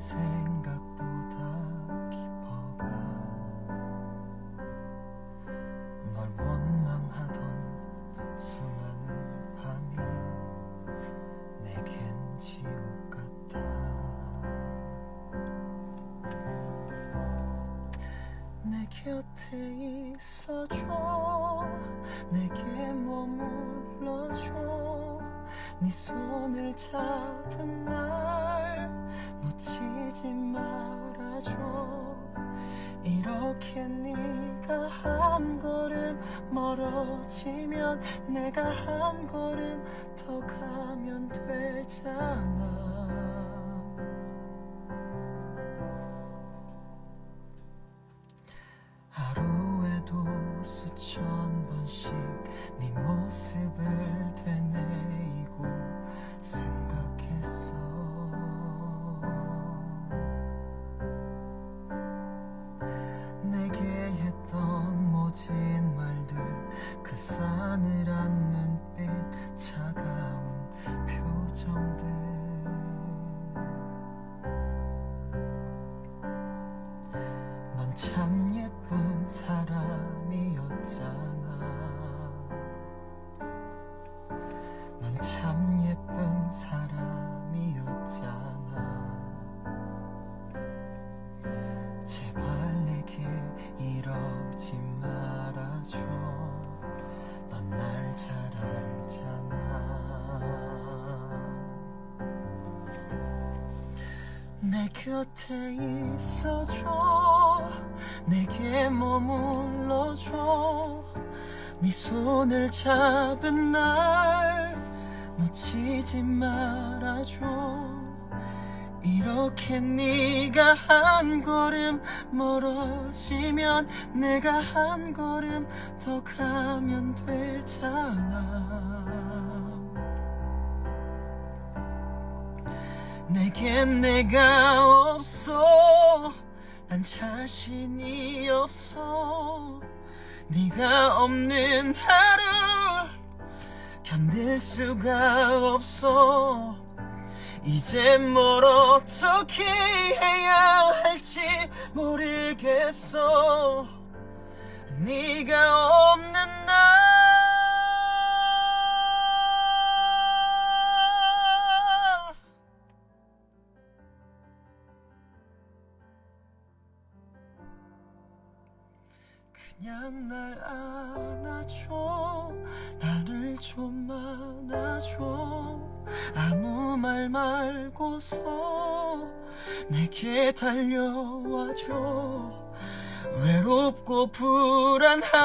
생각보다 깊어가 널 원망하던 수많은 밤이 내겐 지옥 같아. 내 곁에 있어줘. 내게 머물러줘. 네 손을 잡은 멀어지면 내가 한 걸음 더 가면 되잖아 참 예쁜 사람이었잖아. 내 곁에 있어줘. 내게 머물러줘. 네 손을 잡은 날 놓치지 말아줘. 이렇게 네가 한 걸음 멀어지면 내가 한 걸음 더 가면 되잖아 내겐 내가 없어. 난 자신이 없어. 네가 없는 하루 견딜 수가 없어. 이제 뭘 어떻게 해야 할지 모르겠어. 네가 없는 나 그냥 날 안아줘. 나를 좀 안아줘. 아무 말 말고서 내게 달려와줘. 외롭고 불안하기만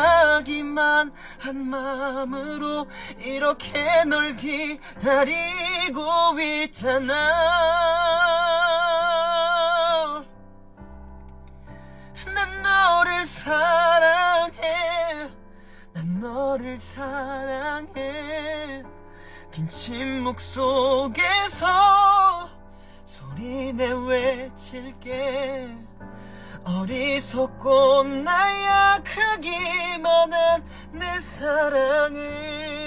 한 마음으로 이렇게 널 기다리고 있잖아. 난 너를 사랑해 난 너를 사랑해. 긴 침묵 속에서 소리내 외칠게. 어리석고 나약하기만 한 내 사랑을